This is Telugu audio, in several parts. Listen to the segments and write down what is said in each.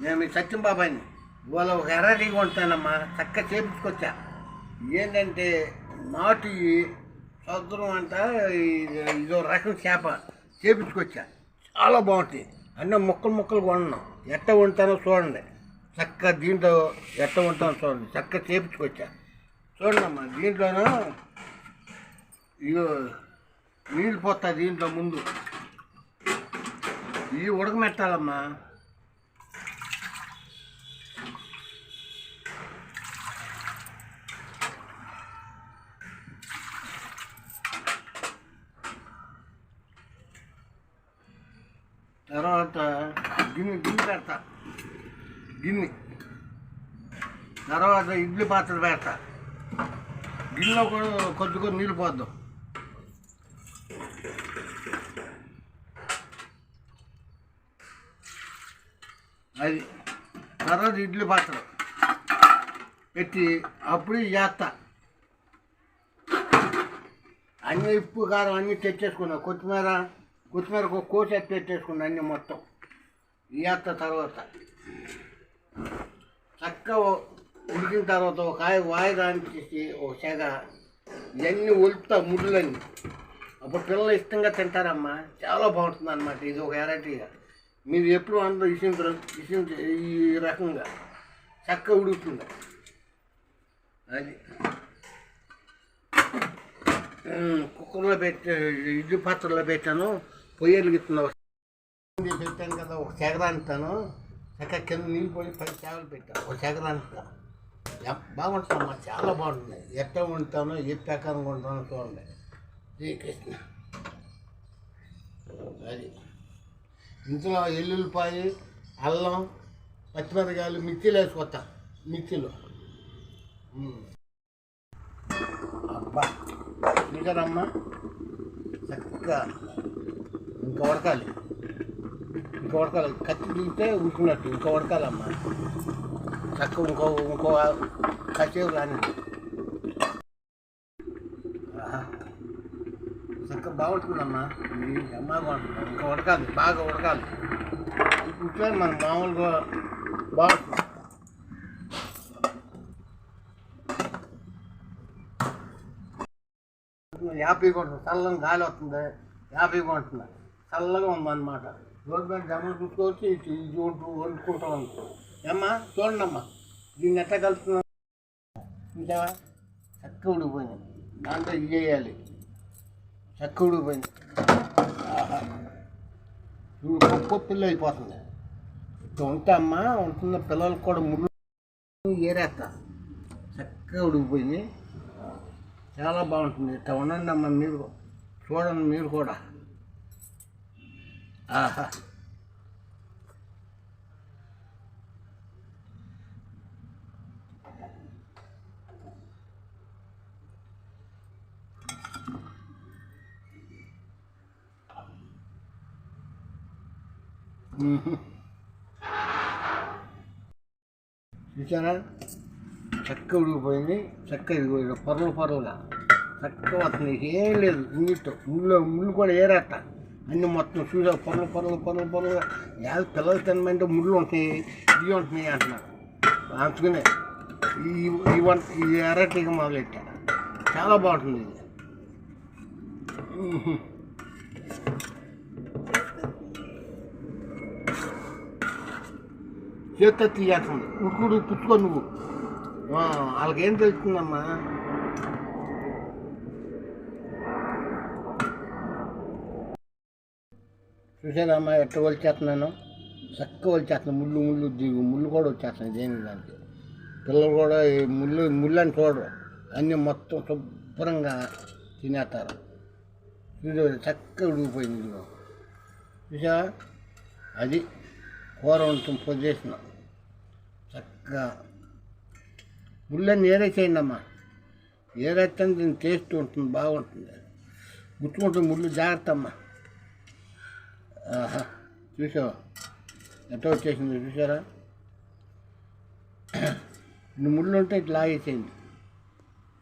నేను మీ సత్యం బాబాయిని. ఇవాళ ఒక ఎర్రటి కొంటానమ్మా. చక్క చేపించుకొచ్చా. ఏంటంటే నాటు సముద్రం అంట ఇదో రకం చేప చేపించుకొచ్చా. చాలా బాగుంటాయి. అన్నీ ముక్కలు ముక్కలు కొన్నాం. ఎట్ట ఉంటానో చూడండి. చక్క దీంట్లో ఎట్ట ఉంటానో చూడండి. చక్క చేపించుకొచ్చా. చూడండి అమ్మా దీంట్లోనూ ఇగో నీళ్ళు పోతా దీంట్లో ముందు. ఇవి ఉడకమెట్టాలమ్మా తర్వాత గిన్నె గిన్నె పెడతా. గిన్నె. తర్వాత ఇడ్లీ పాత్ర పెడతా. గిన్నెలో కూడా కొద్ది కొద్ది నీళ్ళు పోద్దాం. అది తర్వాత ఇడ్లీ పాత్ర పెట్టి అప్పుడు చేస్తా. అన్నీ ఉప్పు కారం అన్నీ తెచ్చేసుకున్నా. కొత్తిమీర కొత్తిమీర ఒక కోసి ఎత్తి పెట్టేసుకున్నా అన్నీ మొత్తం. వేస్తా తర్వాత. చక్కగా ఉడికిన తర్వాత ఒక కాయ వాయిదా ఒక సెగ ఇవన్నీ ఒలుతా ముళ్ళన్నీ అప్పుడు పిల్లలు ఇష్టంగా తింటారమ్మా. చాలా బాగుంటుంది అనమాట ఇది ఒక వెరైటీగా. మీరు ఎప్పుడు అందరూ ఇసింత ఇసింత ఈ రకంగా చక్కగా ఉడుకుతుంది. అది. కుక్కర్లో పెట్టే ఇడ్లీ పాత్రలో పెట్టాను. పొయ్యి వెలిగిస్తున్నా పెట్టాను కదా ఒక సెగరాంతాను చక్క కింద నీళ్ళు పోయి పది చేపలు పెట్టాను. ఒక సెగరాంతా బాగుంటుందమ్మా చాలా బాగుంటుంది. ఎట్లా ఉంటానో ఏ ప్రకారంగా ఉంటానో చూడండి. శ్రీకృష్ణ. అది. ఇంట్లో ఎల్లుల్లిపాయ అల్లం పచ్చిమిరకాయలు మిర్చిలు వేసుకొస్తా మిర్చిలు. అబ్బా అబ్బా చూసారమ్మా? చక్కగా ఇంకా ఉడకాలి ఇంకా ఉడకాలి కత్తి దిగితే ఉడికినట్టు ఇంకా ఉడకాలమ్మా చక్కగా ఇంకో ఇంకో కసేపు రాని. చక్క చక్కగా బాగుంటుందమ్మా అమ్మా అమ్మ బాగుంటుంది ఇంకా ఉడకాలి బాగా ఉడకాలి ఉంటే మనం మామూలుగా బాగుంటుంది యాభైగా ఉంటుంది చల్లని గాలి వస్తుంది. యాభైగా ఉంటుంది చల్లగా ఉందన్నమాట. రోడ్డు మీద జమలు చూసుకోవచ్చు ఇటు ఇది వండుకుంటాం అనుకో. ఏమ్మా చూడండమ్మా దీన్ని ఎట్లా కలుపుతున్నాం చూసావా? చక్క ఉడికిపోయింది దాంట్లో ఇది వేయాలి చక్క ఉడికిపోయింది ఆహా. చూడు పప్పు పిల్ల అయిపోతుంది. ఇట్లా ఉంటే అమ్మా ఉంటున్న పిల్లలకు కూడా ముళ్ళు ఏరేస్తా. చక్కగా ఉడికిపోయింది చాలా బాగుంటుంది. ఇట్లా ఉండండి అమ్మ మీరు. చూడండి మీరు కూడా. చూసారా చక్క ఉడిగిపోయింది చక్క ఇదిగో పొరలు పొరలుగా చక్క వస్తుంది ఏం లేదు ఇంగిట్టు ముళ్ళు ముళ్ళు కూడా ఏరేట అన్ని మొత్తం చూసా పొరలు పొరలు పొరలు పొరలుగా యాద పిల్లలు తినమంటే ముళ్ళు ఉంటాయి ఇవి ఉంటున్నాయి అంటున్నారు. అందుకనే ఈ ఈ వంట ఈ ఎర్రటిగా మొదలెట్టా. చాలా బాగుంటుంది ఇది. మ్మ్. చేత్తో తీయాల్సింది. ఉప్పుడు పుచ్చుకో నువ్వు. వాళ్ళకేం తెలుస్తుందమ్మా? చూసానమ్మా ఎట్ట వచ్చేస్తున్నాను చక్కగా వచ్చేస్తున్నాను ముళ్ళు ముళ్ళు దిగు ముళ్ళు కూడా వచ్చేస్తున్నాయి దేని దానికి. పిల్లలు కూడా ఈ ముళ్ళు ముళ్ళు అని చూడరు. అన్నీ మొత్తం శుభ్రంగా తినేస్తారు. చూడు చక్కగా ఉడిగిపోయింది ఇదిగో. చూసా అది కూర ఉంటుంది పొద్దేసిన చక్కగా. ముళ్ళని ఏరేసేయండి అమ్మా. ఏరైతే దీని టేస్ట్ ఉంటుంది బాగుంటుంది. గుర్తుకుంటుంది ముళ్ళు జాగ్రత్త అమ్మా. చూసావా ఎంత వచ్చేసింది చూసారా నువ్వు ముళ్ళు ఉంటే ఇట్లా వేసేయండి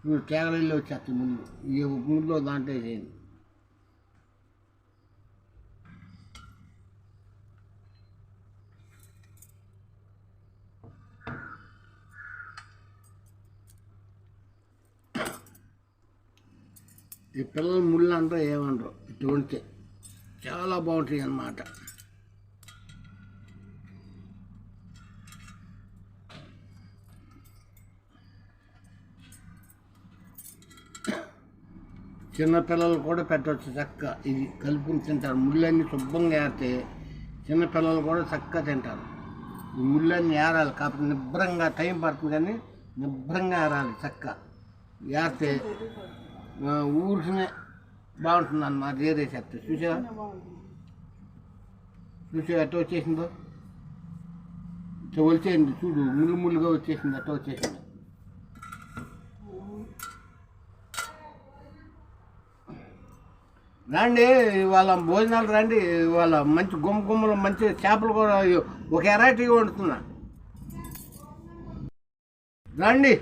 నువ్వు కేరళలో వచ్చేస్తాయి ముళ్ళు. ఈ ముళ్ళులో దాంట్లో వేసేయండి. ఈ పిల్లల ముళ్ళు ఏమంటారు ఇటు ఉంటే చాలా బాగుంటాయి అన్నమాట. చిన్నపిల్లలు కూడా పెట్టవచ్చు చక్క ఇది కలుపుని తింటారు. ముళ్ళన్నీ శుభ్రంగా ఏరితే చిన్నపిల్లలు కూడా చక్కగా తింటారు. ఈ ముళ్ళన్నీ ఏరాలి కాకపోతే నిబ్రంగా టైం పడుతుంది కానీ నిబ్రంగా ఏరాలి చక్క ఏరితే ఆ, బాగుంటుంది అన్నమాట ఏరేసేస్తే చూసా చూసా ఎట్ట వచ్చేసిందో? ఇట్లా వచ్చేసింది చూడు ముళ్ళు ముళ్ళుగా వచ్చేసింది ఎట్ట వచ్చేసింది. రండి ఇవాళ భోజనాలు రండి ఇవాళ మంచి గుమ్మ గుమ్మలు మంచి చేపలు కూడా ఒక ఎరైటీగా వండుతున్నా. రండి.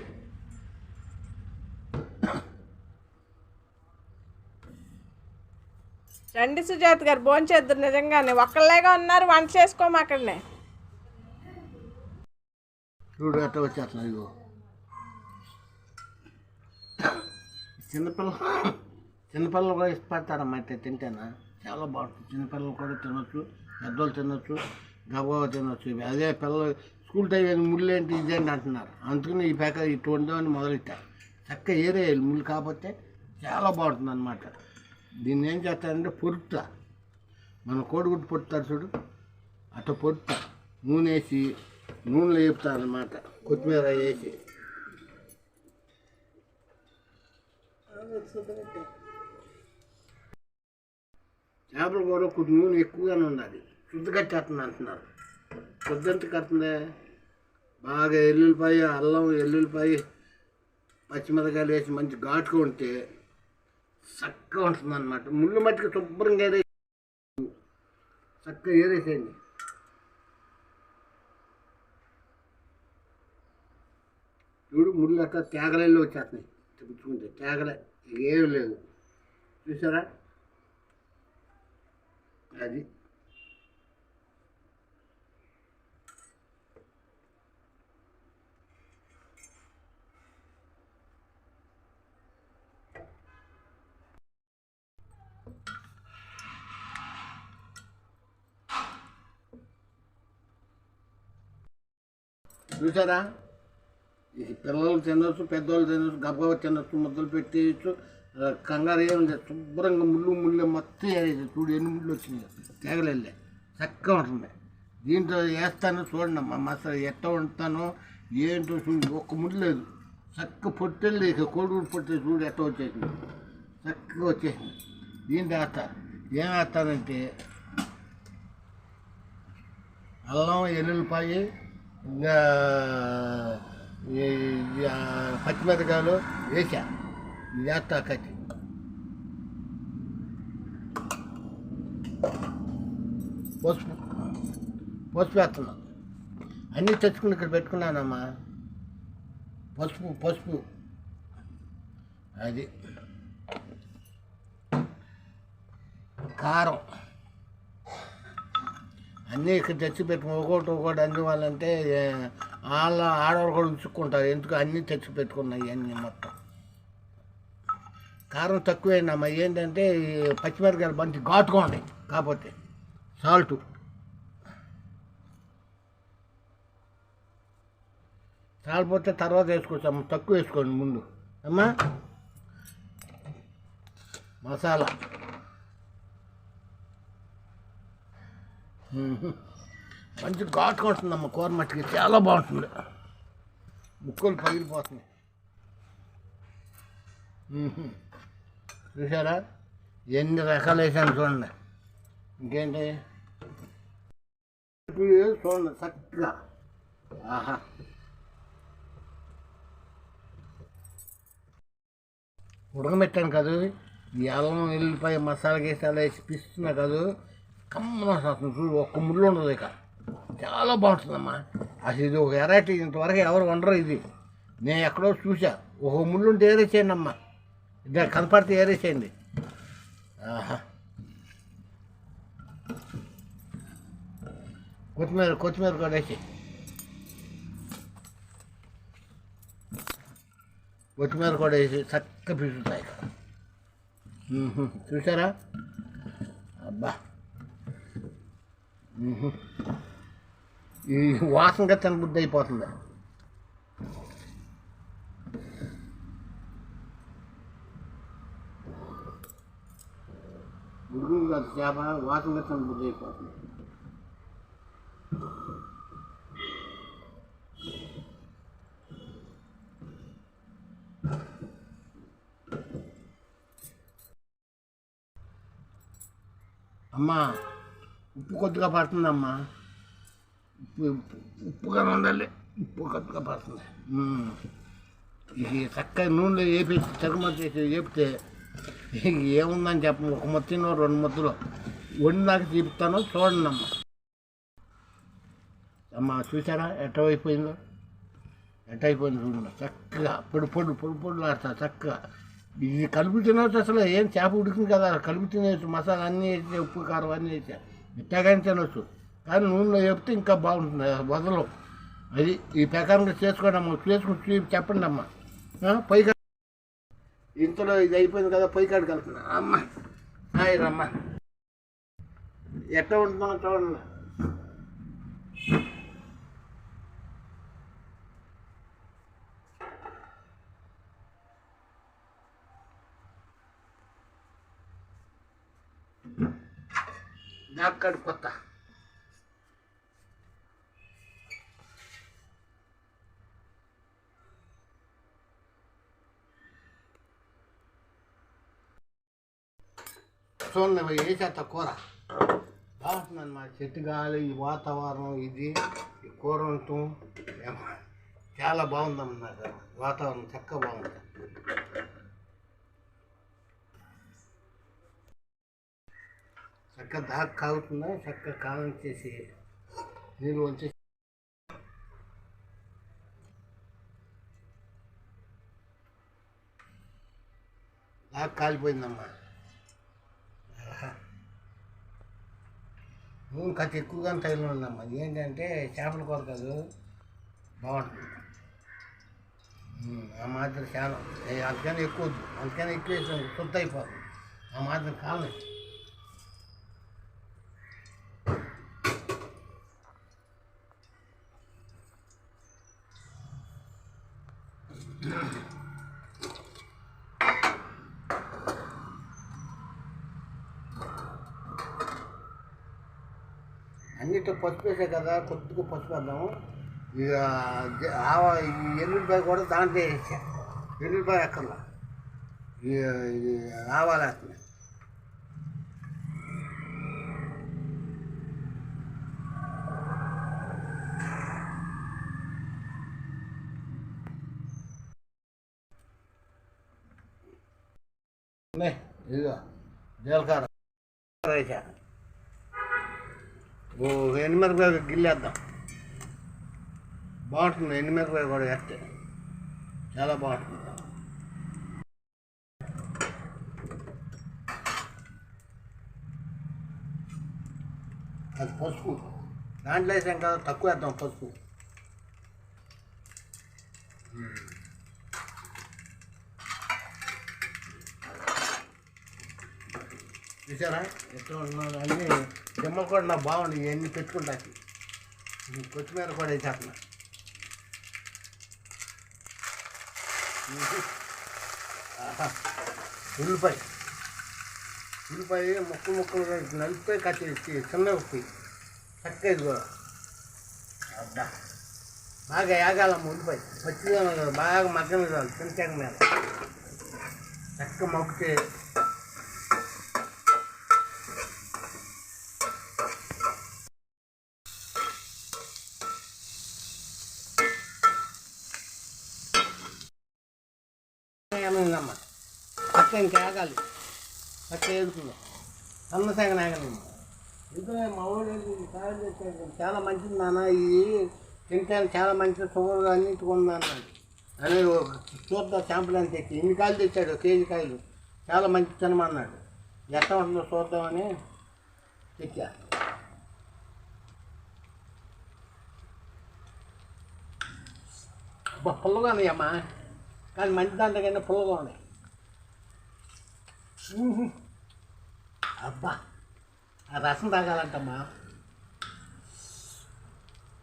రండి సుజాత గారు భోంచేద్దరు నిజంగానే. ఒక్కళ్ళేగా ఉన్నారు వంట చేసుకోమాకండి చూడు ఎట్ట వచ్చేస్తున్నాయి చిన్నపిల్ల చిన్నపిల్లలు కూడా ఇష్టపడతారమ్మా అయితే తింటేనా? చాలా బాగుంటుంది. చిన్నపిల్లలు కూడా తినొచ్చు పెద్దోళ్ళు తినొచ్చు గబగబా తినొచ్చు. ఇవి అదే పిల్లలు స్కూల్ టైం ఏంది ముళ్ళు ఏంటి ఇదేంటి అంటున్నారు. అందుకని ఈ ప్యాక ఇటు వందామని మొదలెట్టారు. చక్క ఏరేయాలి ముళ్ళు కాకపోతే చాలా బాగుంటుంది అనమాట దీన్ని ఏం చేస్తారంటే పొరుపుతా మన కోడిగుడ్డు పొడుతారు చూడు. అట్ట పొడుతా నూనె వేసి నూనెలో వేపుతారనమాట కొత్తిమీర వేసి. చేపల కూర కొద్ది నూనె ఎక్కువగానే ఉండాలి. శుద్ధి కట్టేస్తుంది అంటున్నారు. శుద్ధి ఎంత కడుతుంది? బాగా ఎల్లుల్లిపాయ అల్లం ఎల్లుల్లిపాయ పచ్చిమిరకాయలు వేసి మంచి ఘాటుగా ఉంటే చక్కగా ఉంటుంది అనమాట ముళ్ళు మట్టికి శుభ్రంగా ఏరే చక్కగా ఏరేసేయండి. చూడు ముళ్ళు అట్లా తేగలల్లో వచ్చేస్తున్నాయి. తెప్పించుకుంటే తేగల ఏమి లేదు. చూసారా? అది చూసారా? ఈ పిల్లలు తినొచ్చు పెద్దవాళ్ళు తినొచ్చు గబగబ తినొచ్చు ముద్దలు పెట్టేయచ్చు కంగారు ఏముంది శుభ్రంగా ముళ్ళు ముళ్ళు మొత్తం వేసేది చూడు ఎన్ని ముళ్ళు వచ్చినాయి. తెగలెళ్ళే చక్కగా ఉంటుంది. దీంట్లో వేస్తాను చూడండి అమ్మా మసాలా ఎట్ట వండుతానో ఏంటో చూడు ఒక్క ముళ్ళు లేదు. చక్క పొట్టెళ్ళు ఇక కోడిగుడు పొట్టెలు చూడు ఎట్ట వచ్చేసింది. చక్కగా వచ్చేసింది. దీంట్లో వేస్తా ఏం వేస్తానంటే అల్లం ఎల్లుల్లిపాయి పచ్చిమిరకాయలు వేసా ఇది వేస్తా కట్టి. పసుపు పసుపు వేస్తున్నా అన్నీ తెచ్చుకుని ఇక్కడ పెట్టుకున్నానమ్మా. పసుపు పసుపు అది. కారం. అన్నీ ఇక్కడ తెచ్చి పెట్టుకుని ఒకటి ఒకటి అన్ని వాళ్ళంటే వాళ్ళ ఆడవాళ్ళు కూడా ఉంచుకుంటారు ఎందుకు? అన్నీ తెచ్చి పెట్టుకున్నాయి ఇవన్నీ మొత్తం. కారం తక్కువేనమ్మా ఏంటంటే పచ్చిమిరకాయలు మంచి ఘాటుగా ఉన్నాయి. కాకపోతే సాల్ట్. చాలిపోతే తర్వాత వేసుకోవచ్చు అమ్మ తక్కువ వేసుకోండి ముందు. అమ్మా. మసాలా. మంచి ఘాటుగా ఉంటుందమ్మ కూర మట్టికి. చాలా బాగుంటుంది. ముక్కలు పగిలిపోతున్నాయి. చూసారా ఎన్ని రకాలు వేసాను చూడండి. ఇంకేంటి? చూడండి చక్కగా. ఆహా. ఉడకబెట్టాను కాదు. ఈ అల్లం ఎల్లిపాయ మసాలా గీసాలు వేసి పిస్తున్నా కాదు. కమ్మన వస్తుంది చూడు ఒక్క ముళ్ళు ఉండదు ఇక. చాలా బాగుంటుందమ్మా. అసలు ఇది ఒక వెరైటీ ఇంతవరకు ఎవరు వండరు ఇది. నేను ఎక్కడో చూసా ఒక ముళ్ళు ఉంటే ఏరేసేయండి అమ్మా. ఇద్దరు కనపడితే ఏరేసేయండి ఆహా. కొత్తిమీర కొత్తిమీర కూడా వేసి. కొత్తిమీర కూడా వేసి చక్క పీసుతాయి చూసారా అబ్బా. ఈ వాసనగా తినబుద్ధి అయిపోతుంది. ఉడుకుడు కాదు చేప వాసనగా తినబుద్ధి అయిపోతుంది. అమ్మా ఉప్పు కొద్దిగా పడుతుందమ్మా. ఉప్పు ఉప్పుగా ఉండాలి ఉప్పు కొద్దిగా పడుతుంది. ఇది చక్కగా నూనెలో వేపి చర్మం చేసి వేపితే ఏముందని చెప్పము ఒక మొత్తం రెండు ముద్దలు వండినాక చూపుతాను చూడండి అమ్మ అమ్మ చూసారా? ఎట్ట అయిపోయిందో ఎట్ట అయిపోయింది చూడండి. చక్కగా పొడి పొడి పొడి పొడులు చక్కగా. ఇది కలుపు తినవచ్చు అసలు ఏం చేప ఉడికింది కదా? కలుపు తినేసి మసాలా అన్నీ వేసి ఉప్పు కారం అన్నీ వేసా. ఇట్టగానే తినవచ్చు కానీ నూనెలో చెప్తే ఇంకా బాగుంటుంది వదలం అది ఈ ప్రకారంగా చేసుకోండి అమ్మ. చేసుకుని చూపి చెప్పండి అమ్మ. ఆ, ఇంతలో ఇది అయిపోయింది కదా పై కాడికి వెళ్తున్నా. అమ్మ హాయ్ రమ్మ. ఎట్లా ఉంటుందో చూడండి. నాక్కడి కొత్త చూడండి అవి వేసేస్తా కూర. బాగుంటుందండి మా చెట్టు గాలి ఈ వాతావరణం ఇది ఈ కూర ఉండటం చాలా బాగుందమ్మా నాకు. వాతావరణం చక్కగా బాగుంది. చక్కగా దాకా కాగుతుందా? చక్కగా కాలం చేసి నీళ్ళు వచ్చేసి దాకా కాలిపోయిందమ్మా. నూనె కథ ఎక్కువగా తగిలి ఉందమ్మా ఏంటంటే చేపల కూర కాదు బాగుంటుంది. ఆ మాత్రం చాలా. అందుకని ఎక్కువ వద్దు. ఎక్కువ వేసాం కొత్త అయిపోతుంది ఆ మాత్రం కాలం అన్నిట్లో పసుపు వేసే కదా కొద్దిగా పసుపు వేద్దాము ఇక జ- ఆవ ఈ ఎల్లుల్లిపాయ కూడా దాంట్లో వేసా ఎల్లుల్లిపాయ ఎక్కర్లా ఇక ఇది ఆవాలు వేస్తున్నాయి నే, ఇదిగో జీలకర్ర వేసా ఓ ఎండుమిరపకాయ గిల్లేద్దాం. బాగుంటుంది ఎండుమిరపకాయ కూడా వేస్తే చాలా బాగుంటుంది. అది పసుపు. దాంట్లో వేసాం కదా తక్కువ వేద్దాం పసుపు. చూసారా? ఎట్లా ఉన్నాను అన్నీ దిమ్మలు కూడా నాకు బాగుంది. ఇవన్నీ పెట్టుకుంటాకి ఈ కొత్తిమీర కూడా వేసేస్తున్నా ఉల్లిపాయ. ఉల్లిపాయ ముక్కలు ముక్కలు నలిపే కట్ చిన్న ఉప్పి. చక్కగా ఇది కూడా అబ్బా. బాగా యాగాలమ్మ ఉల్లిపాయ. పచ్చిగా బాగా మగ్గం ఇవ్వాలి చింతక మీద. చక్కగా మొక్కితే ఏమైందమ్మా పక్క ఇంకా ఆగాలి పక్క ఏడుతుంది అన్న సగం ఆగలేము ఎందుకంటే మా ఊళ్ళో తయారు తెచ్చాడు చాలా మంచిది నాన్న. ఇది తింటే చాలా మంచిది. షుగర్ అన్నిటికి ఉంది అన్నాడు అని చూద్దాం శాంపుల్ అని తెచ్చి ఇన్ని కాయలు తెచ్చాడు. కేజీ కాయలు. చాలా మంచి తినమన్నాడు. ఎట్లా ఉంటుందో చూద్దామని తెచ్చా. అబ్బా, పుల్లగా ఉన్నాయమ్మా. కానీ మంచి దాంట్లో కన్నా పుల్లగా ఉన్నాయి. అబ్బా ఆ రసం తాగాలంటమ్మా.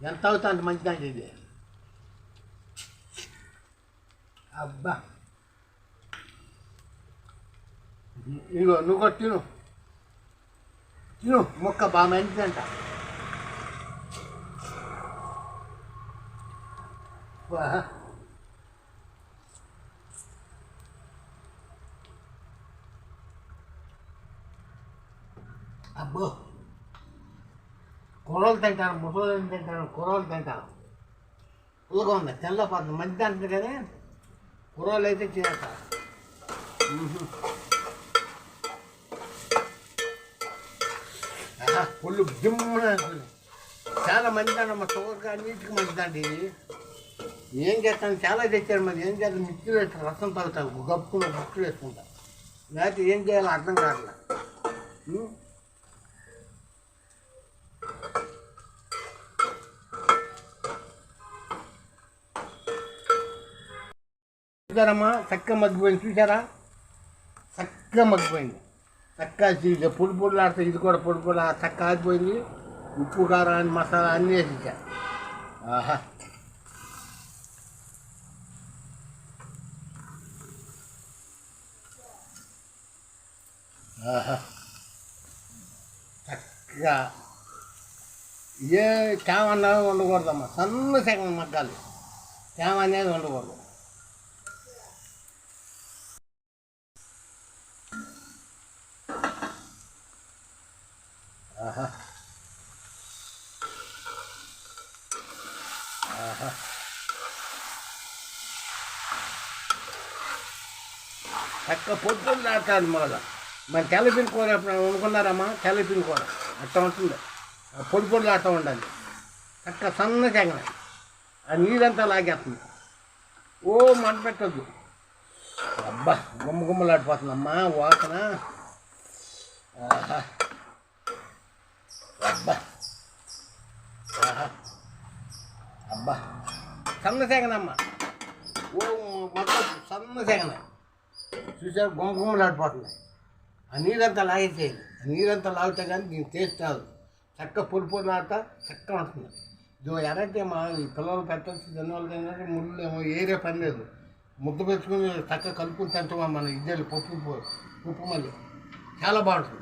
ఎంత అవుతా అంత మంచిదండి ఇది? అబ్బా. ఇగో నువ్వు కూడా తిను. తిను ముక్క బాగా మంచిదంట వా. అబ్బో. కూరలు తింటాను ముసలు తింటాను కూరలు తింటాను. ఊరుగా ఉంది తెల్లపోతుంది మంచి అంటుంది కానీ కూరలు అయితే చేస్తారు పుల్లు జిమ్మున ఉంటుంది. చాలా మంచిదండి షుగర్ కానీ నీటికి మంచిదండి ఇది. ఏం చేస్తాను? చాలా తెచ్చారు మరి. ఏం చేస్తాను? మిక్సీలు వేసి రసం తాగుతాను గప్పుకున్న బుక్కు వేసుకుంటా. లేకపోతే ఏం చేయాలో అర్థం కాదు చూసారమ్మా చక్కగా మగ్గిపోయింది చూసారా చక్కగా మగ్గిపోయింది. చక్కగా చీ- పొడి పొడులు ఆడితే ఇది కూడా పొడి పొడి చక్క ఆగిపోయింది. ఉప్పు కారం మసాలా అన్నీ వేసేసా. ఆహా. ఆహా. చక్కగా ఏ తేమ అన్నది ఉండకూడదమ్మా సన్న సగం మగ్గాలి. తేమ అనేది ఉండకూడదు ఆహా ఆహా చక్క పొద్దున్న దాటాలి మొదల మరి తెల్లపిన్ కూర ఎప్పుడు అనుకున్నారమ్మా తెల్లపిన్ కూర. ఉంటుంది. ఆ పొడి పొడి ఆట ఉండాలి. చక్క సన్న చెగన ఆ నీరంతా లాగేస్తుంది. ఓ మంట పెట్టద్దు. అబ్బా గుమ్మ గుమ్మలాడిపోతుందమ్మా వాసన. ఆహా. అబ్బా. ఆహా. అబ్బా. సన్న తెగనమ్మా. ఓ మొత్తం సన్న సెగన చూసారు గుమ్మ గుమ్మలాడిపోతుంది ఆ నీరంతా లాగేసేయాలి ఆ నీరంతా లాగితే కానీ దీని టేస్ట్ రాదు. చక్క పొడి పొడి నాట చక్కగా ఉంటుంది. ఇదో ఎరైతే మా ఈ పిల్లలు పెట్టచ్చు తినవాళ్ళు తినంటే ముళ్ళు ఏమో ఏరే పని లేదు. ముద్ద పెట్టుకుని చక్క కలుపుకుని తింటామా మన ఇద్దరు పప్పు ఉప్పు మళ్ళీ. చాలా బాగుంటుంది.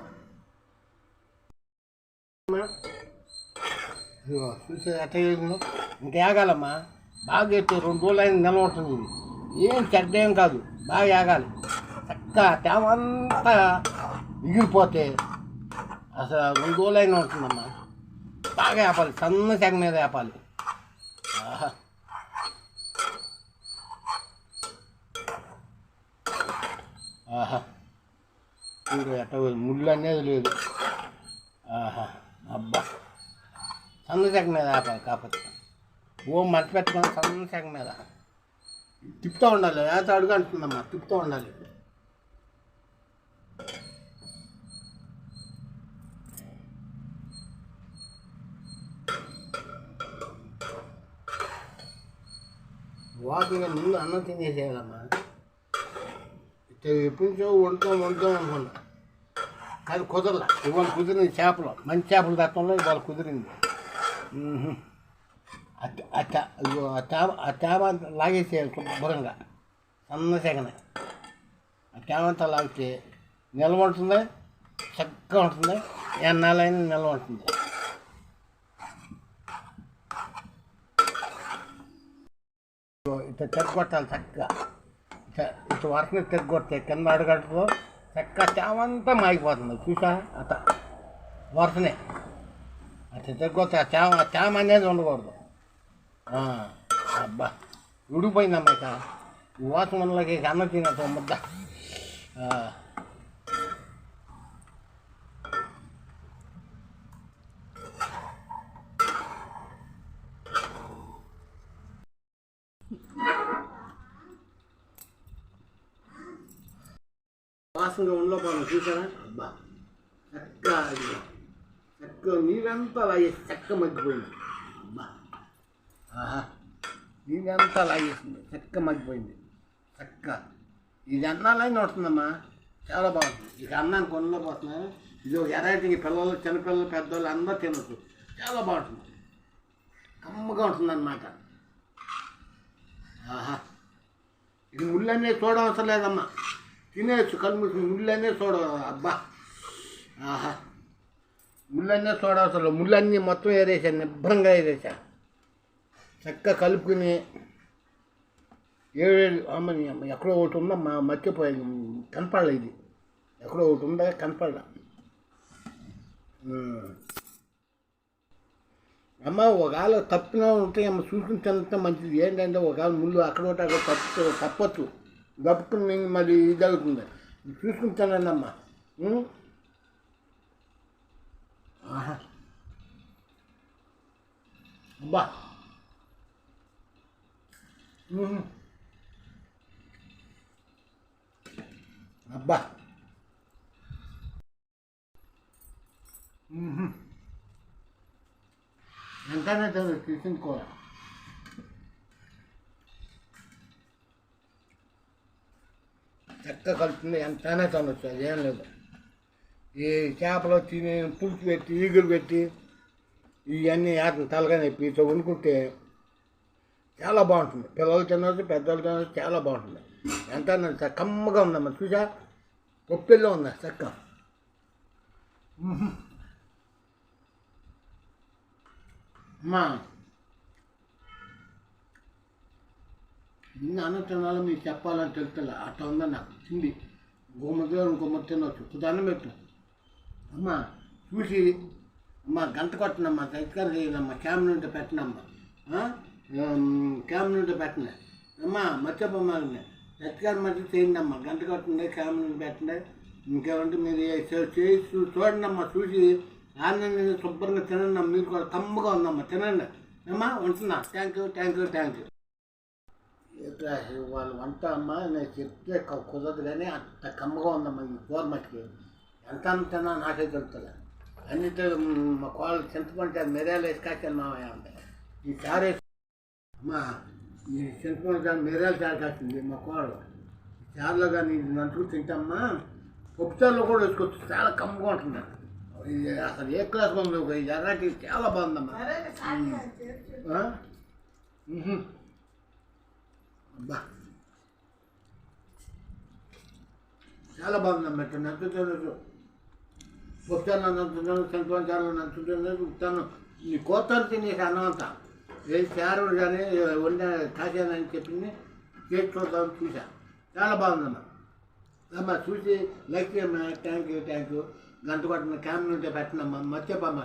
చూసే ఎట్ట ఇంకా బాగా ఎత్తు రెండు రోజులు అయిన నిల్వ ఉంటుంది ఏం చెడ్డ ఏం కాదు. బాగా ఆగాలి. చక్క తేమ అంతా మిగిలిపోతే అసలు రెండు ఉంటుందమ్మా. బాగా వేపాలి సన్న తెగ మీద వేపాలి ఆహా. ఆహా. ఇంకా ఎట్ట ముళ్ళు అనేది లేదు. ఆహా. అబ్బా. సన్న తెగ మీద ఆపాలి కాకపోతే. ఓ మట్టి పెట్టుకొని సన్న తెగ మీద. తిప్పుతూ ఉండాలి. లేత అడుగు అంటుందమ్మా. తిప్పుతూ ఉండాలి. వాకింగ్ ముందు అన్నం తినేసేయాలమ్మా. ఎప్పటి నుంచో వండుతాం వండుతాం అనుకున్నా. కానీ కుదరలా. ఇవాళ కుదిరింది చేపలు. మంచి చేపలు తత్వంలో ఇవాళ కుదిరింది మ్మ్హ. అట్ట అట్ట ఇదిగో ఆ తేమ ఆ తేమ లాగేసేయాలి శుభ్రంగా సన్న సెగన ఆ తేమ అంతా లాగితే నిల్వ ఉంటుంది? చక్కగా ఉంటుంది? ఎన్నాళ్ళైనా నిల్వ ఉంటుంది? ఇదిగో ఇట్లా తెగ్గొట్టాలి చక్కగా. ఇట్లా ఇటు వరసని తెగ్గొడితే కింద అడుగడుతో చక్కగా తేమంతా మాగిపోతుంది చూసా? అత వరసనే అట్లా తెగ్గొస్తే ఆ తేమ ఆ తేమ అనేది ఉండకూడదు. అబ్బా ఉడిపోయిందమ్మా అమ్మాయిక ఈ వాసనలోకి ఇక అన్నం ముద్ద వాసంగా వాసనగా ఉండలో పోను చూసారా అబ్బా చక్క చక్క నీరంతా అలాగే చక్క మగ్గిపోయింది. ఆహా. నీరంతా లాగేసింది. చక్క మగ్గిపోయింది. చక్క ఇది అన్నాలని వస్తుందమ్మా. చాలా బాగుంటుంది ఇది అన్నాన్ని కొనలో పోతున్నాను ఇది ఒక వెరైటీ పిల్లలు చిన్నపిల్లలు పెద్దవాళ్ళు అందరూ తినచ్చు. చాలా బాగుంటుంది. కమ్మగా ఉంటుంది అన్నమాట ఆహా. ఇది ముళ్ళన్నీ చూడవసరం లేదమ్మా. తినేయచ్చు. కళ్ళు మూసుకుని ముళ్ళన్నీ చూడ అబ్బా. ఆహా. ముళ్ళన్నీ చూడవసరం లేదు. ముళ్ళన్నీ మొత్తం ఏరేసాను. నిబ్బరంగా ఏరేసా చక్కగా కలుపుకుని ఏడు అమ్మ ఎక్కడో ఒకటి ఉందమ్మా మర్చిపోయాను. కనపడలే ఇది. ఎక్కడో ఒకటి ఉందా? కనపడలే. అమ్మ ఒకవేళ తప్పిన ఉంటే అమ్మ చూసుకుని తినటం మంచిది. ఏంటంటే ఒకవేళ ముళ్ళు అక్కడ ఒకటి అక్కడ తప్పు తప్పచ్చు. తప్పుకుని మరి ఇది అవుతుంది చూసుకుని తినండి అమ్మ. ఆహా. అబ్బా. అబ్బా ఎంతనే తినదు తీసిన కూర చెక్క కలుపుతుంది ఎంతనే తినొచ్చు అదేం లేదు ఈ చేపలు తిని పులుసు పెట్టి ఈగులు పెట్టి ఇవన్నీ ఆటలు తలగా నొప్పి ఇట్లా వండుకుంటే చాలా బాగుంటుంది. పిల్లలు తినవచ్చు పెద్దలు తినవచ్చు చాలా బాగుంటుంది. ఎంత కమ్మగా ఉందమ్మా చూసా? పొప్పిల్లో ఉందా చక్క. అమ్మా. ఇన్ని అన్న తినాలో మీకు చెప్పాలని తెలుస్తలే. అట్లా ఉందా నాకు? తిండి. గుమ్మతో ఇంకొమ్మ తినవచ్చు దండం పెట్టు. అమ్మా చూసి. అమ్మా గంట కొట్టనమ్మా సత్కారం చేయనమ్మా క్యామ్ నుండి పెట్టనమ్మా. ఆ? పెట్టండి అమ్మా మర్చిపోమ్మా సత్కారం మధ్య చేయండమ్మా గంట కొట్టండి క్యామ్ పెట్టండి ఇంకేమంటే మీరు చేసి చూడండి అమ్మా చూసి ఆనందంగా శుభ్రంగా తినండి అమ్మా. మీరు కూడా కమ్మగా ఉందమ్మా. తినండి. అమ్మా ఉంటున్నా. Thank you thank you thank you ఇట్లా వాళ్ళు వంట అమ్మ నేను చెప్తే కుదరదు కానీ అంత కమ్మగా ఉందమ్మా ఈ కూర ఎంత అంతనా నాకే తెలుస్తుంది అన్నిటి మా కోళ్ళు చింతపంటే మిరియాలు వేసి కాచాను మామయ్య అంటే ఈ చారు అమ్మా ఈ చింతపండు కానీ చారు కాసింది మా కోళ్ళు ఈ చారులో కానీ ఇది నంచుకు తింటామ్మా పప్పు చారులో కూడా వేసుకోవచ్చు చాలా కమ్మగా ఉంటుంది. ఇది అసలు ఏ క్లాస్ ఉంది ఒక ఈ ఎర్రటి చాలా బాగుందమ్మా. అబ్బా. చాలా బాగుందమ్మా ఇట్లా నచ్చుతుంది పుస్తకాలు నచ్చుతున్నాను సంతోషాలు నచ్చుతున్నాను తను ఈ కోతలు తినేసి అన్నం అంతా ఏ చారు కానీ వండిన కాశానని చెప్పింది చేసి చూద్దామని చూసా చాలా బాగుందమ్మా. అమ్మా చూసి లైక్ అమ్మ థ్యాంక్ యూ థ్యాంక్ యూ గంట కొట్టిన క్యామ్ ఉంటే పెట్టినమ్మా మర్చిపోమ్మా